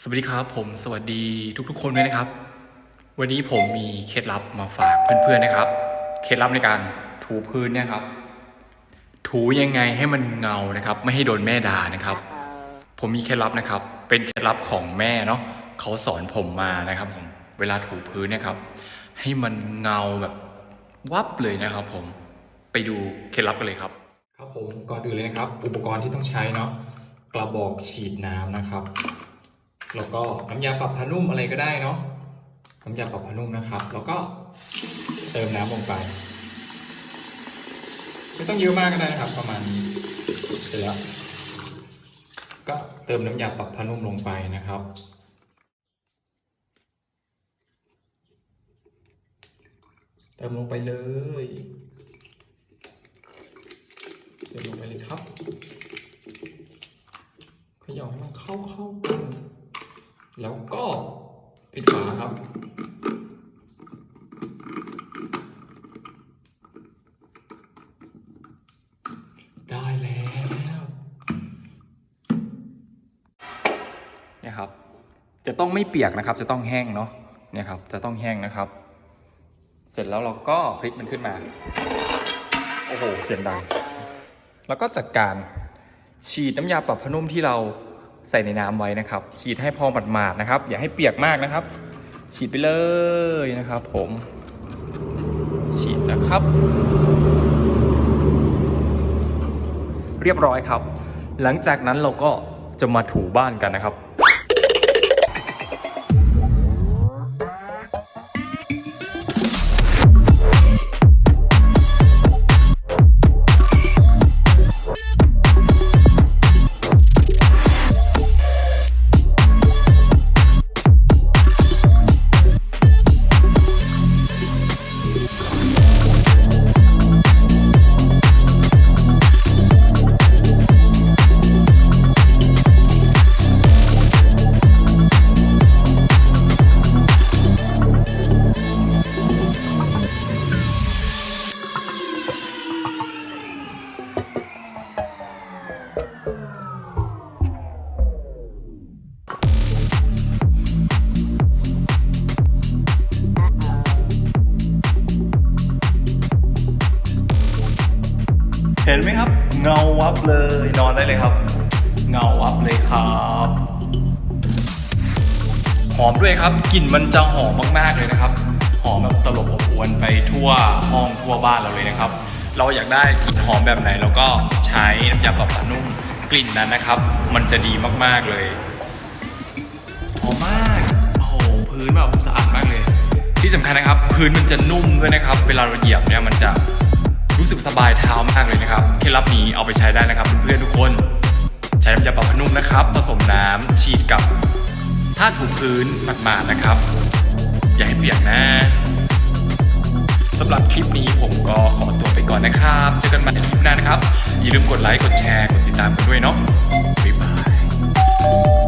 สวัสดีครับผมสวัสดีทุกๆ คนด้วยนะครับ วันนี้ผมมีเคล็ดลับมาฝากเพื่อนๆนะครับ เคล็ดลับในการถูพื้นเนี่ยครับ ถูยังไงให้มันเงานะครับ ไม่ให้โดนแม่ด่านะครับ ผมมีเคล็ดลับนะครับ เป็นเคล็ดลับของแม่เนาะเขาสอนผมมานะครับผมเวลาถูพื้นเนี่ยครับ ให้มันเงาแบบวับเลยนะครับ ผมไปดูเคล็ดลับกันเลยครับ ครับผมก่อนอื่นเลยนะครับ อุปกรณ์ที่ต้องใช้เนาะกระบอกฉีดน้ำนะครับ แล้วก็น้ำยาปรับผ้านุ่มอะไรก็ได้เนาะน้ำยาปรับผ้านุ่มนะครับ แล้วก็เติมน้ำลงไปไม่ต้องเยอะมากก็ได้นะครับ ประมาณเสร็จแล้วก็เติมน้ำยาปรับผ้านุ่มลงไปนะครับ เติมลงไปเลย เติมลงไปเลยครับเขย่าให้มันเข้าเข้า แล้วก็ปิดฝาครับ ได้แล้วเนี่ยครับ จะต้องไม่เปียกนะครับ จะต้องแห้งเนาะเนี่ยครับ จะต้องแห้งนะครับ เสร็จแล้วเราก็พลิกมันขึ้นมา โอ้โห เสียงดัง แล้วก็จัดการฉีดน้ำยาปรับผ้านุ่มที่เรา ใส่ในน้ำไว้นะครับ ฉีดให้พอหมาดๆนะครับ อย่าให้เปียกมากนะครับ ฉีดไปเลยนะครับ ผม ฉีดนะครับ เรียบร้อยครับ หลังจากนั้นเราก็จะมาถูบ้านกันนะครับ ห็นไหมครับ เงาวับเลย นอนได้เลยครับ เงาวับเลยครับหอมด้วยครับกลิ่นมันจะหอมมากๆเลยนะครับ หอมแบบตลบอบอวนไปทั่วห้องทั่วบ้านเราเลยนะครับ เราอยากได้กลิ่นหอมแบบไหนเราก็ใช้น้ำยาปรับผ้านุ่มกลิ่นนั้นนะครับ มันจะดีมากๆเลยหอมมากโอ้โหพื้นแบบสะอาดมากเลย ที่สำคัญนะครับ พื้นมันจะนุ่มด้วยนะครับ เวลาเราเหยียบเนี่ยมันจะ สึกสบายเท้ามากเลยนะครับเคล็ดลับนี้เอาไปใช้ได้นะครับเพื่อนๆทุกคน ใช้น้ำยาปรับผ้านุ่มนะครับ ผสมน้ำฉีดกับผ้าถูพื้นหมาดๆนะครับ อย่าให้เปียกนะสำหรับคลิปนี้ผมก็ขอตัวไปก่อนนะครับเจอกันใหม่ในคลิปหน้านะครับอย่าลืมกดไลค์กดแชร์กดติดตามกันด้วยเนาะบ๊ายบาย